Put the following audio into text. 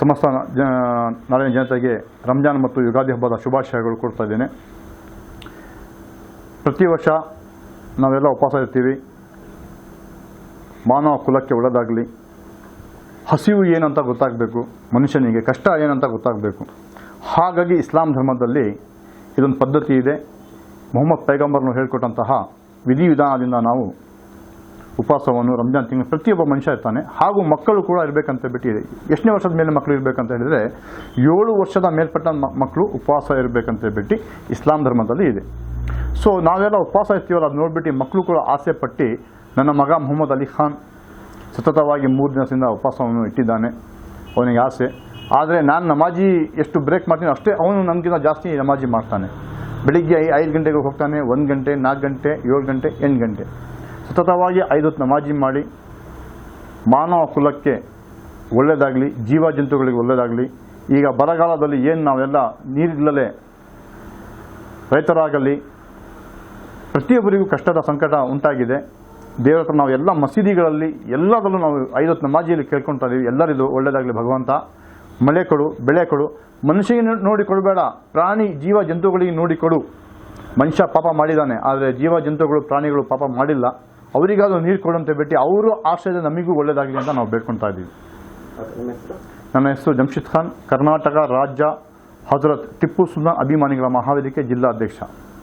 ಸಮಸ್ತ ನಾಡಿನ ಜನತೆಗೆ ರಂಜಾನ್ ಮತ್ತು ಯುಗಾದಿ ಹಬ್ಬದ ಶುಭಾಶಯಗಳು ಕೊಡ್ತಾ ಇದ್ದೇನೆ. ಪ್ರತಿ ವರ್ಷ ನಾವೆಲ್ಲ ಉಪವಾಸ ಇರ್ತೀವಿ. ಮಾನವ ಕುಲಕ್ಕೆ ಒಳ್ಳೆಯದಾಗಲಿ ಹಸಿವು ಏನಂತ ಗೊತ್ತಾಗಬೇಕು. ಮನುಷ್ಯನಿಗೆ ಕಷ್ಟ ಏನಂತ ಗೊತ್ತಾಗಬೇಕು. ಹಾಗಾಗಿ ಇಸ್ಲಾಂ ಧರ್ಮದಲ್ಲಿ ಇದೊಂದು ಪದ್ಧತಿ ಇದೆ. ಮೊಹಮ್ಮದ್ ಪೈಗಂಬರ್ನು ಹೇಳಿಕೊಟ್ಟಂತಹ ವಿಧಿವಿಧಾನದಿಂದ ನಾವು ಉಪವಾಸವನ್ನು ರಂಜಾನ್ ತಿಂಗಳು ಪ್ರತಿಯೊಬ್ಬ ಮನುಷ್ಯ ಇರ್ತಾನೆ. ಹಾಗೂ ಮಕ್ಕಳು ಕೂಡ ಇರಬೇಕಂತ ಬಿಟ್ಟಿದೆ. ಎಷ್ಟನೇ ವರ್ಷದ ಮೇಲೆ ಮಕ್ಕಳು ಇರಬೇಕಂತ ಹೇಳಿದರೆ, ಏಳು ವರ್ಷದ ಮೇಲ್ಪಟ್ಟ ಮಕ್ಕಳು ಉಪವಾಸ ಇರಬೇಕಂತ ಬಿಟ್ಟು ಇಸ್ಲಾಂ ಧರ್ಮದಲ್ಲಿ ಇದೆ. ಸೊ ನಾವೆಲ್ಲ ಉಪವಾಸ ಇರ್ತೀವಲ್ಲ, ಅದು ನೋಡಿಬಿಟ್ಟು ಮಕ್ಕಳು ಕೂಡ ಆಸೆ ಪಟ್ಟು ನನ್ನ ಮಗ ಮೊಹಮ್ಮದ್ ಅಲಿ ಖಾನ್ ಸತತವಾಗಿ ಮೂರು ದಿನದಿಂದ ಉಪವಾಸವನ್ನು ಇಟ್ಟಿದ್ದಾನೆ. ಅವನಿಗೆ ಆಸೆ. ಆದರೆ ನಾನು ನಮಾಜಿ ಎಷ್ಟು ಬ್ರೇಕ್ ಮಾಡ್ತೀನಿ ಅಷ್ಟೇ ಅವನು ನನಗಿಂತ ಜಾಸ್ತಿ ನಮಾಜಿ ಮಾಡ್ತಾನೆ. ಬೆಳಿಗ್ಗೆ ಐದು ಗಂಟೆಗೆ ಹೋಗ್ತಾನೆ, ಒಂದು ಗಂಟೆ, ನಾಲ್ಕು ಗಂಟೆ, ಏಳು ಗಂಟೆ, ಎಂಟು ಗಂಟೆ. ಸತತವಾಗಿ ಐದು ನಮಾಜಿ ಮಾಡಿ, ಮಾನವ ಕುಲಕ್ಕೆ ಒಳ್ಳೆಯದಾಗಲಿ ಜೀವ ಜಂತುಗಳಿಗೆ ಒಳ್ಳೆಯದಾಗಲಿ, ಈಗ ಬರಗಾಲದಲ್ಲಿ ಏನು ನಾವೆಲ್ಲ ನೀರಿಲ್ಲದೆ ರೈತರಾಗಲಿ, ಪ್ರತಿಯೊಬ್ಬರಿಗೂ ಕಷ್ಟದ ಸಂಕಟ ಉಂಟಾಗಿದೆ. ದೇವರ ಹತ್ರ ನಾವು ಎಲ್ಲ ಮಸೀದಿಗಳಲ್ಲಿ ಎಲ್ಲದಲ್ಲೂ ನಾವು ಐದತ್ತು ನಮಾಜಿಯಲ್ಲಿ ಕೇಳ್ಕೊಳ್ತಾ ಇದ್ದೀವಿ ಎಲ್ಲರಿಗೂ ಒಳ್ಳೆಯದಾಗಲಿ ಭಗವಂತ. ಮಳೆ ಕೊಡು, ಬೆಳೆ ಕೊಡು. ಮನುಷ್ಯಗೆ ನೋಡಿಕೊಡಬೇಡ ನೋಡಿ ಕೊಡಬೇಡ ಪ್ರಾಣಿ ಜೀವ ಜಂತುಗಳಿಗೆ ನೋಡಿಕೊಡು. ಮನುಷ್ಯ ಪಾಪ ಮಾಡಿದ್ದಾನೆ, ಆದರೆ ಜೀವ ಜಂತುಗಳು ಪ್ರಾಣಿಗಳು ಪಾಪ ಮಾಡಿಲ್ಲ. ಅವರಿಗಾದ್ರೂ ನೀರು ಕೊಡುವಂತೆ ಬಿಟ್ಟು ಅವರು ಆಶ್ರಯದ ನಮಗೂ ಒಳ್ಳೆಯದಾಗಲಿ ಅಂತ ನಾವು ಬೇಡ್ಕೊಳ್ತಾ ಇದ್ದೀವಿ ನನ್ನ ಹೆಸರು ಜಮ್ಶೀದ್ ಖಾನ್ ಕರ್ನಾಟಕ ರಾಜ್ಯ ಹಜರತ್ ಟಿಪ್ಪು ಸುಲ್ತಾನ್ ಅಭಿಮಾನಿಗಳ ಮಹಾವೇದಿಕೆ ಜಿಲ್ಲಾಧ್ಯಕ್ಷ.